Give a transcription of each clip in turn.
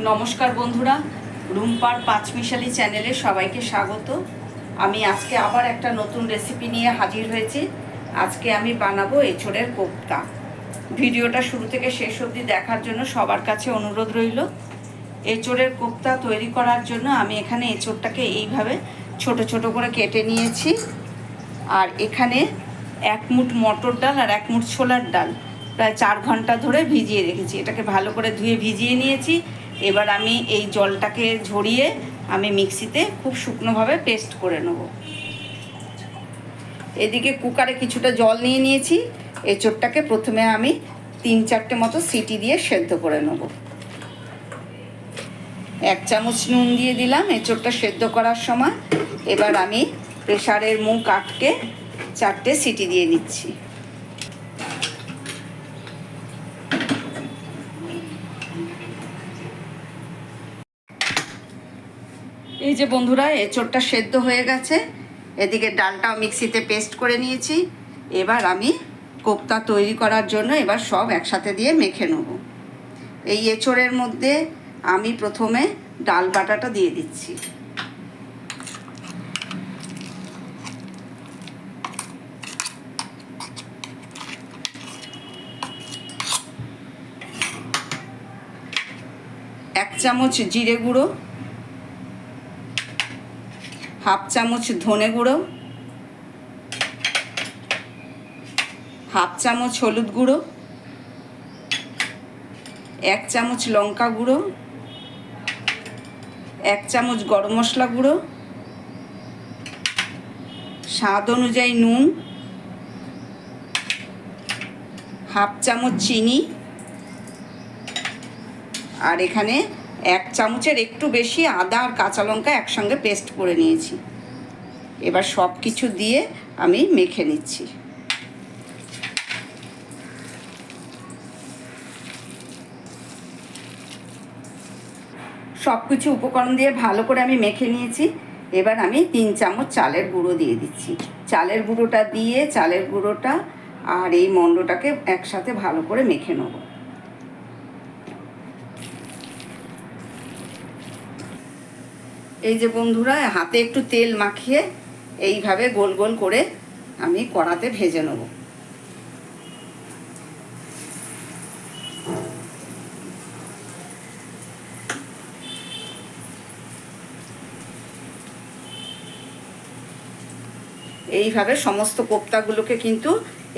নমস্কার বন্ধুরা, রুম্পার পাঁচমিশালি চ্যানেলে সবাইকে স্বাগত। আমি আজকে আবার একটা নতুন রেসিপি নিয়ে হাজির হয়েছি। আজকে আমি বানাবো এঁচড়ের কোপ্তা। ভিডিওটা শুরু থেকে শেষ অবধি দেখার জন্য সবার কাছে অনুরোধ রইল। এঁচড়ের কোপ্তা তৈরি করার জন্য আমি এখানে এঁচড়টাকে এইভাবে ছোট ছোট করে কেটে নিয়েছি। আর এখানে এক মুঠ মটর ডাল আর এক মুঠ ছোলার ডাল। প্রায় চার ঘণ্টা ধরে ভিজিয়ে রেখেছি। এটাকে ভালো করে ধুয়ে ভিজিয়ে নিয়েছি। এবার আমি এই জলটাকে ঝরিয়ে আমি মিক্সিতে খুব শুকনোভাবে পেস্ট করে নেব। এদিকে কুকারে কিছুটা জল নিয়ে নিয়েছি। এঁচড়টাকে প্রথমে আমি তিন চারটে মতো সিটি দিয়ে সেদ্ধ করে নেব। এক চামচ নুন দিয়ে দিলাম এঁচড়টা সেদ্ধ করার সময়। এবার আমি প্রেশারের মুখ আটকে চারটে সিটি দিয়ে নিচ্ছি। এই যে বন্ধুরা এঁচড়টা সেদ্ধ হয়ে গেছে। এদিকে ডালটাও মিক্সিতে পেস্ট করে নিয়েছি। এবার আমি কোপ্তা তৈরি করার জন্য এবার সব একসাথে দিয়ে মেখে নেব। এই এঁচড়ের মধ্যে আমি প্রথমে ডাল বাটাটা দিয়ে দিচ্ছি। এক চামচ জিরে গুঁড়ো হাফ চামচ ধনে গুঁড়ো, হাফ চামচ হলুদ গুঁড়ো, এক চামচ লঙ্কা গুঁড়ো, এক চামচ গরম মশলা গুঁড়ো, স্বাদ অনুযায়ী নুন, হাফ চামচ চিনি, আর এখানে এক চামচের একটু বেশি আদা আর কাঁচা লঙ্কা একসঙ্গে পেস্ট করে নিয়েছি। এবার সব কিছু দিয়ে আমি মেখে নিচ্ছি। সব কিছু উপকরণ দিয়ে ভালো করে আমি মেখে নিয়েছি। এবার আমি তিন চামচ চালের গুঁড়ো দিয়ে দিচ্ছি। চালের গুঁড়োটা দিয়ে, চালের গুঁড়োটা আর এই মণ্ডটাকে একসাথে ভালো করে মেখে নেব। এই যে বন্ধুরা, হাতে একটু তেল মাখিয়ে এইভাবে গোল গোল করে আমি কড়াতে ভেজে নেব। এইভাবে সমস্ত কোপ্তাগুলোকে কিন্তু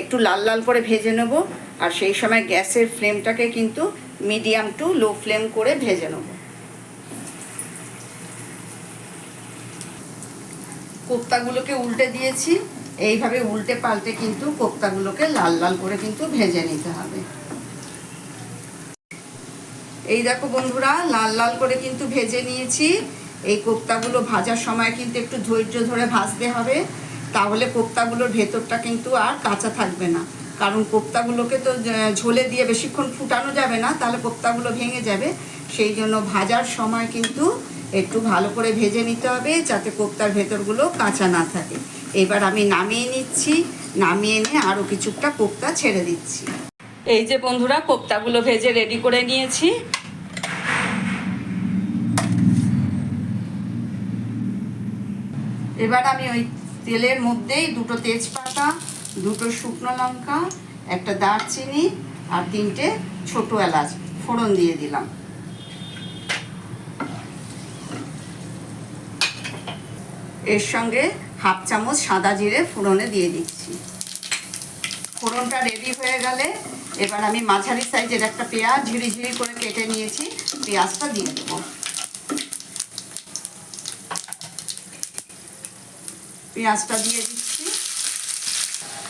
একটু লাল লাল করে ভেজে নেব, আর সেই সময় গ্যাসের ফ্লেমটাকে কিন্তু মিডিয়াম টু লো ফ্লেম করে ভেজে নেব। কোপ্তাগুলোকে উল্টে দিয়েছি। এইভাবে উল্টে পাল্টে কিন্তু কোপ্তাগুলোকে লাল লাল করে কিন্তু ভেজে নিতে হবে। এই দেখো বন্ধুরা, লাল লাল করে কিন্তু ভেজে নিয়েছি। এই কোপ্তাগুলো ভাজার সময় কিন্তু একটু ধৈর্য ধরে ভাজতে হবে। তাহলে কোপ্তাগুলোর ভেতরটা কিন্তু আর কাঁচা থাকবে না। কারণ কোপ্তাগুলোকে তো ঝোলে দিয়ে বেশিক্ষণ ফুটানো যাবে না, তাহলে কোপ্তাগুলো ভেঙে যাবে। সেই জন্য ভাজার সময় কিন্তু একটু ভালো করে ভেজে নিতে হবে যাতে কোপ্তার ভেতরগুলো কাঁচা না থাকে। এবার আমি নামিয়ে নিচ্ছি নামিয়ে নিয়ে আরও কিছুটা কোপ্তা ছেড়ে দিচ্ছি। এই যে বন্ধুরা কোপ্তাগুলো ভেজে রেডি করে নিয়েছি। এবার আমি ওই তেলের মধ্যেই দুটো তেজপাতা দুটো শুকনো লঙ্কা একটা দারচিনি আর তিনটে ছোটো এলাচ ফোড়ন দিয়ে দিলাম। এর সঙ্গে হাফ চামচ সাদা জিরে ফোড়নে দিয়ে দিচ্ছি। ফোড়নটা রেডি হয়ে গেলে এবার আমি মাঝারি সাইজের একটা পেঁয়াজ ঝিরি ঝিরি করে কেটে নিয়েছি, পেঁয়াজটা দিয়ে দেবো। পেঁয়াজটা দিয়ে দিচ্ছি।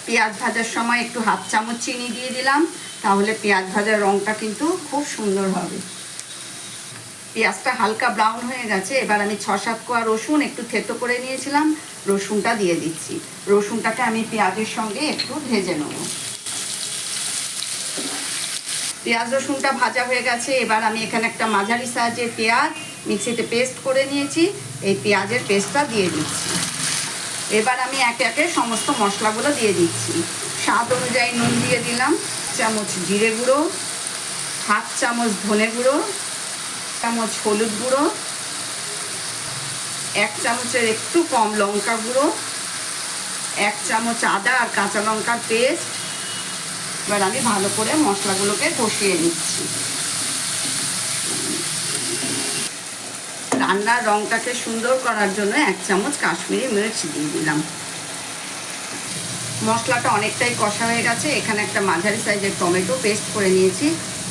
পেঁয়াজ ভাজার সময় একটু হাফ চামচ চিনি দিয়ে দিলাম, তাহলে পেঁয়াজ ভাজার রঙটা কিন্তু খুব সুন্দর হবে। পেঁয়াজটা হালকা ব্রাউন হয়ে গেছে। এবার আমি ছ সাত কোয়া রসুন একটু থেতো করে নিয়েছিলাম। রসুনটা দিয়ে দিচ্ছি। রসুনটাকে আমি পেঁয়াজের সঙ্গে একটু ভেজে নেব। পেঁয়াজ রসুনটা ভাজা হয়ে গেছে। এবার আমি এখানে একটা মাঝারি সাইজের পেঁয়াজ মিক্সিতে পেস্ট করে নিয়েছি। এই পেঁয়াজের পেস্টটা দিয়ে দিচ্ছি। এবার আমি একে একে সমস্ত মশলাগুলো দিয়ে দিচ্ছি। স্বাদ অনুযায়ী নুন দিয়ে দিলাম। চামচ জিরে গুঁড়ো, হাফ চামচ ধনে গুঁড়ো চামচ হলুদ গুঁড়ো, এক চামচের একটু কম লঙ্কা গুঁড়ো, এক চামচ আদা আর কাঁচা লঙ্কার পেস্ট। এবার আমি ভালো করে মশলাগুলোকে কষিয়ে নিচ্ছি। রান্নার রঙটাকে সুন্দর করার জন্য এক চামচ কাশ্মীরি মির্চ দিয়ে দিলাম। মশলাটা অনেকটাই কষা হয়ে গেছে, এখানে একটা মাঝারি সাইজের টমেটো পেস্ট করে নিয়েছি।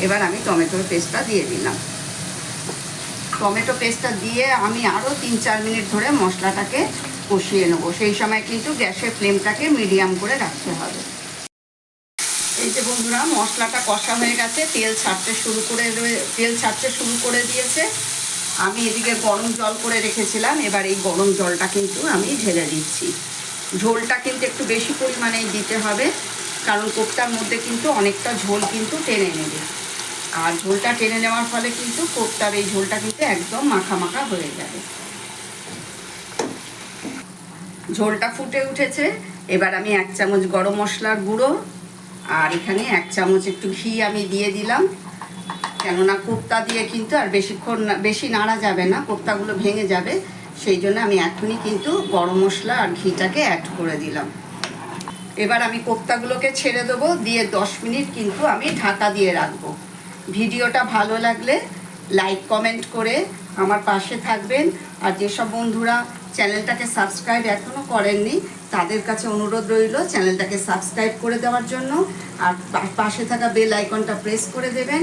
এবার আমি টমেটোর পেস্টটা দিয়ে দিলাম। টমেটো পেস্টটা দিয়ে আমি আরও তিন, চার মিনিট ধরে মশলাটাকে কষিয়ে নেব। সেই সময় কিন্তু গ্যাসের ফ্লেমটাকে মিডিয়াম করে রাখতে হবে। এই যে বন্ধুরা, মশলাটা কষা হয়ে গেছে, তেল ছাড়তে শুরু করে তেল ছাড়তে শুরু করে দিয়েছে। আমি এদিকে গরম জল করে রেখেছিলাম, এবার এই গরম জলটা কিন্তু আমি ঢেলে দিচ্ছি। ঝোলটা কিন্তু একটু বেশি পরিমাণেই দিতে হবে, কারণ কোপ্তার মধ্যে কিন্তু অনেকটা ঝোল কিন্তু টেনে নেবে। আর ঝোলটা টেনে নেওয়ার ফলে কিন্তু কোপ্তার এই ঝোলটা কিন্তু একদম মাখা মাখা হয়ে যাবে। ঝোলটা ফুটে উঠেছে। এবার আমি এক চামচ গরম মশলার গুঁড়ো আর এখানে এক চামচ একটু ঘি আমি দিয়ে দিলাম। কেননা কোপ্তা দিয়ে কিন্তু আর বেশিক্ষণ বেশি নাড়া যাবে না, কোপ্তাগুলো ভেঙে যাবে। সেই জন্য আমি এখনই কিন্তু গরম মশলা আর ঘিটাকে অ্যাড করে দিলাম। এবার আমি কোপ্তাগুলোকে ছেড়ে দেবো, দিয়ে দশ মিনিট কিন্তু আমি ঢাকা দিয়ে রাখব। ভিডিওটা ভালো লাগলে লাইক কমেন্ট করে আমার পাশে থাকবেন। আর যেসব বন্ধুরা চ্যানেলটাকে সাবস্ক্রাইব এখনও করেননি, তাদের কাছে অনুরোধ রইল চ্যানেলটাকে সাবস্ক্রাইব করে দেওয়ার জন্য। আর পাশে থাকা বেল আইকনটা প্রেস করে দেবেন,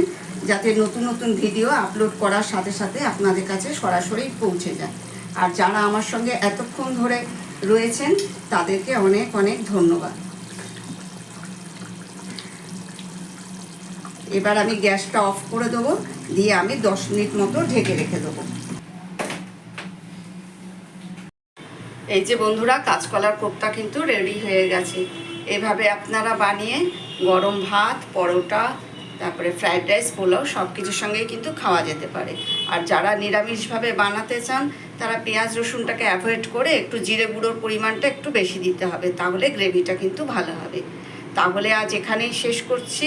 যাতে নতুন নতুন ভিডিও আপলোড করার সাথে সাথে আপনাদের কাছে সরাসরি পৌঁছে যায়। আর যারা আমার সঙ্গে এতক্ষণ ধরে রয়েছেন, তাদেরকে অনেক অনেক ধন্যবাদ। এবার আমি গ্যাসটা অফ করে দেবো, দিয়ে আমি দশ মিনিট মতো ঢেকে রেখে দেবো। এই যে বন্ধুরা, কাঁচকলার কোপ্তা কিন্তু রেডি হয়ে গেছে। এভাবে আপনারা বানিয়ে গরম ভাত, পরোটা, তারপরে ফ্রাইড রাইস পোলাও সব কিছুর সঙ্গেই কিন্তু খাওয়া যেতে পারে। আর যারা নিরামিষভাবে বানাতে চান, তারা পেঁয়াজ রসুনটাকে অ্যাভয়েড করে একটু জিরে গুঁড়োর পরিমাণটা একটু বেশি দিতে হবে, তাহলে গ্রেভিটা কিন্তু ভালো হবে। তাহলে আজ এখানেই শেষ করছি।